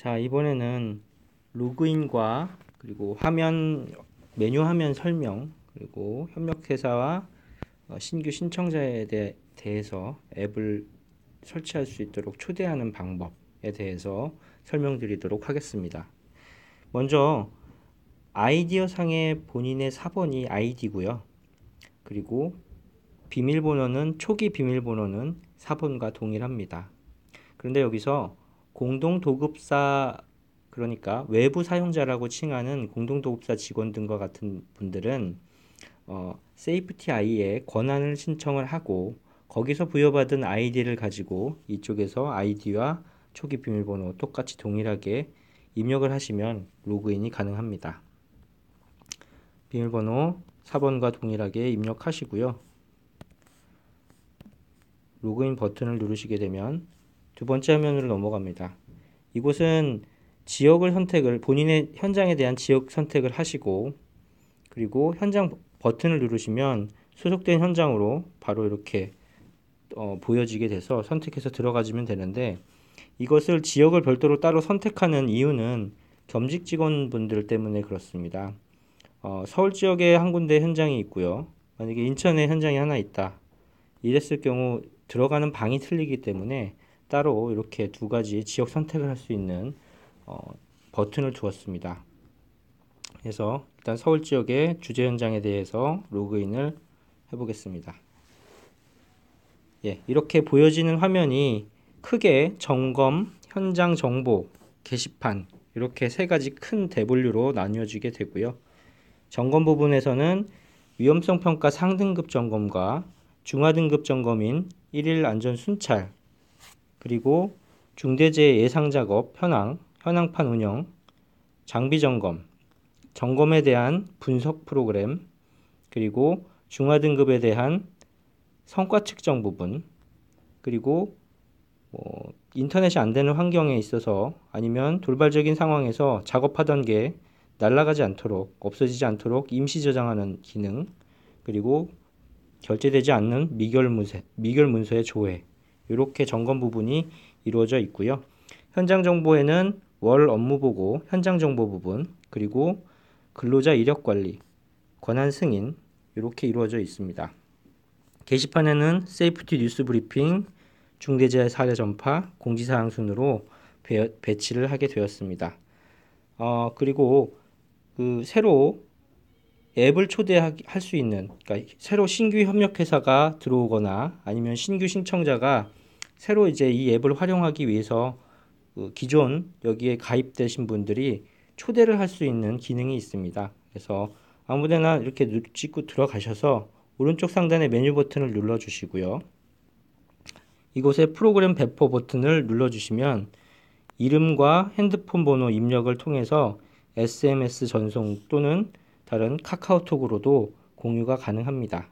자, 이번에는 로그인과 그리고 화면 메뉴 화면 설명 그리고 협력회사와 어, 신규 신청자에 대, 대해서 앱을 설치할 수 있도록 초대하는 방법에 대해서 설명드리도록 하겠습니다. 먼저 아이디어 상의 본인의 사본이 아이디고요. 그리고 비밀번호는 초기 비밀번호는 사본과 동일합니다. 그런데 여기서 공동 도급사 그러니까 외부 사용자라고 칭하는 공동 도급사 직원 등과 같은 분들은 어, 세이프티 아이에 권한을 신청을 하고 거기서 부여받은 아이디를 가지고 이쪽에서 아이디와 초기 비밀번호 똑같이 동일하게 입력을 하시면 로그인이 가능합니다. 비밀번호 4번과 동일하게 입력하시고요. 로그인 버튼을 누르시게 되면 두 번째 화면으로 넘어갑니다. 이곳은 지역을 선택을 본인의 현장에 대한 지역 선택을 하시고 그리고 현장 버튼을 누르시면 소속된 현장으로 바로 이렇게 어, 보여지게 돼서 선택해서 들어가시면 되는데 이것을 지역을 별도로 따로 선택하는 이유는 겸직 직원분들 때문에 그렇습니다. 어, 서울 지역에 한 군데 현장이 있고요. 만약에 인천에 현장이 하나 있다. 이랬을 경우 들어가는 방이 틀리기 때문에 따로 이렇게 두 가지 지역 선택을 할 수 있는 어, 버튼을 두었습니다. 그래서 일단 서울 지역의 주재 현장에 대해서 로그인을 해보겠습니다. 예, 이렇게 보여지는 화면이 크게 점검, 현장 정보, 게시판 이렇게 세 가지 큰 대분류로 나뉘어지게 되고요. 점검 부분에서는 위험성 평가 상등급 점검과 중하등급 점검인 1일 안전 순찰 그리고 중대재해 예상 작업 현황, 현황판 운영, 장비 점검, 점검에 대한 분석 프로그램, 그리고 중하등급에 대한 성과 측정 부분, 그리고 뭐 인터넷이 안 되는 환경에 있어서 아니면 돌발적인 상황에서 작업하던 게 날아가지 않도록 없어지지 않도록 임시 저장하는 기능 그리고 결제되지 않는 미결 문서 미결 문서의 조회 이렇게 점검 부분이 이루어져 있고요. 현장 정보에는 월 업무 보고 현장 정보 부분 그리고 근로자 이력 관리 권한 승인 이렇게 이루어져 있습니다. 게시판에는 세이프티 뉴스 브리핑 중대재해 사례 전파 공지사항 순으로 배, 배치를 하게 되었습니다. 어, 그리고 그 새로 앱을 초대할 수 있는 그러니까 새로 신규 협력회사가 들어오거나 아니면 신규 신청자가 새로 이제 이 앱을 활용하기 위해서 그 기존 여기에 가입되신 분들이 초대를 할 수 있는 기능이 있습니다. 그래서 아무데나 이렇게 찍고 들어가셔서 오른쪽 상단의 메뉴 버튼을 눌러 주시고요. 이곳에 프로그램 배포 버튼을 눌러 주시면 이름과 핸드폰 번호 입력을 통해서 SMS 전송 또는 다른 카카오톡으로도 공유가 가능합니다.